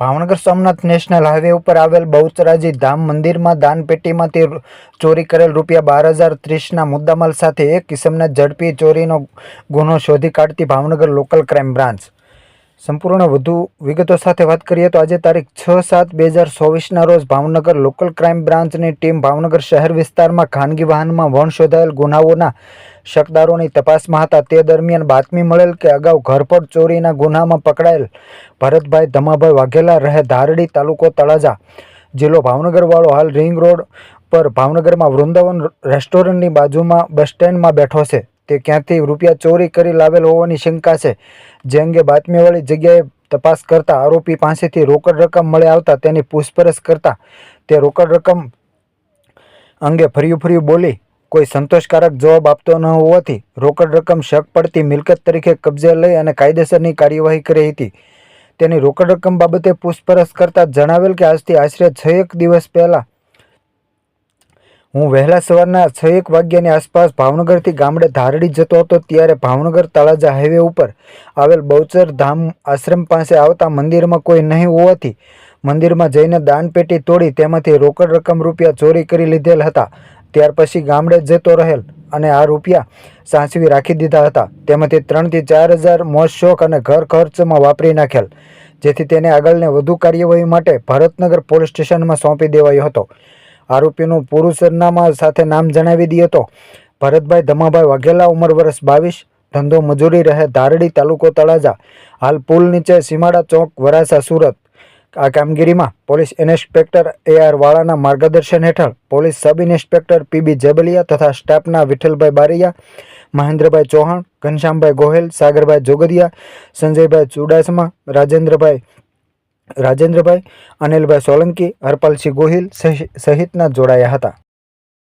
Bhavnagar Somnath national highway ઉપર આવેલ બહુચરાજી ધામ મંદિરમાં દાનપેટીમાંથી ચોરી કરેલ રૂપિયા બાર હજાર ત્રીસના મુદ્દામાલ સાથે એક કિસમના ઝડપી ચોરીનો ગુનો શોધી કાઢતી ભાવનગર લોકલ ક્રાઇમ બ્રાન્ચ. સંપૂર્ણ વધુ વિગતો સાથે વાત કરીએ તો આજે તારીખ છ સાત બે હજાર ચોવીસના રોજ ભાવનગર લોકલ ક્રાઇમ બ્રાન્ચની ટીમ ભાવનગર શહેર વિસ્તારમાં ખાનગી વાહનમાં વણ શોધાયેલ ગુનાઓના શકદારોની તપાસમાં હતા. તે દરમિયાન બાતમી મળેલ કે અગાઉ ઘરપટ ચોરીના ગુનામાં પકડાયેલ ભરતભાઈ ધમાભાઈ વાઘેલા રહે ધારડી તાલુકો તળાજા જિલ્લો ભાવનગરવાળો હાલ રિંગ રોડ પર ભાવનગરમાં વૃંદાવન રેસ્ટોરન્ટની બાજુમાં બસ સ્ટેન્ડમાં બેઠો છે. તે ક્યાંથી રૂપિયા ચોરી કરી લાવેલ હોવાની શંકા છે. જે અંગે બાતમીવાળી જગ્યાએ તપાસ કરતા આરોપી પાસેથી રોકડ રકમ મળી આવતા તેની પૂછપરછ કરતા તે રોકડ રકમ અંગે ફર્યું ફર્યું બોલી કોઈ સંતોષકારક જવાબ આપતો ન હોવાથી રોકડ રકમ શક પડતી મિલકત તરીકે કબજે લઈ અને કાયદેસરની કાર્યવાહી કરી હતી. તેની રોકડ રકમ બાબતે પૂછપરછ કરતાં જણાવેલ કે આજથી આશરે છ એક દિવસ પહેલાં હું વહેલા સવારના છ એક વાગ્યાની આસપાસ ભાવનગરથી ગામડે ધારડી જતો હતો ત્યારે ભાવનગર તળાજા હાઈવે ઉપર આવેલ બહુચર ધામ આશ્રમ પાસે આવતા મંદિરમાં કોઈ નહીં હોવાથી મંદિરમાં જઈને દાનપેટી તોડી તેમાંથી રોકડ રકમ રૂપિયા ચોરી કરી લીધેલ હતા. ત્યાર પછી ગામડે જતો રહેલ અને આ રૂપિયા સાચવી રાખી દીધા હતા. તેમાંથી ત્રણથી ચાર હજાર મોજ, શોખ અને ઘર ખર્ચમાં વાપરી નાખેલ, જેથી તેને આગળને વધુ કાર્યવાહી માટે ભરતનગર પોલીસ સ્ટેશનમાં સોંપી દેવાયો હતો. આરોપીનું પૂરું સરનામા સાથે નામ જણાવી દીધો તો, ભરતભાઈ ધમાભાઈ વાઘેલા, ઉંમર વર્ષ બાવીસ, ધંધો મજૂરી રહે, ધારડી તાલુકો તળાજા, હાલ પુલ નીચે, સીમાડા ચોક વરાસા સુરત. આ કામગીરીમાં પોલીસ ઇન્સ્પેક્ટર એ આર વાળાના માર્ગદર્શન હેઠળ police sub inspector P B Jebaliya તથા સ્ટાફના વિઠ્ઠલભાઈ બારૈયા, મહેન્દ્રભાઈ ચૌહાણ, ઘનશ્યામભાઈ ગોહેલ, સાગરભાઈ જોગદિયા, સંજયભાઈ ચુડાસમા, રાજેન્દ્રભાઈ રાજેન્દ્રભાઈ, અનિલભાઈ સોલંકી, હરપાલસિંહ ગોહિલ સહિ- સહિતના જોડાયા હતા.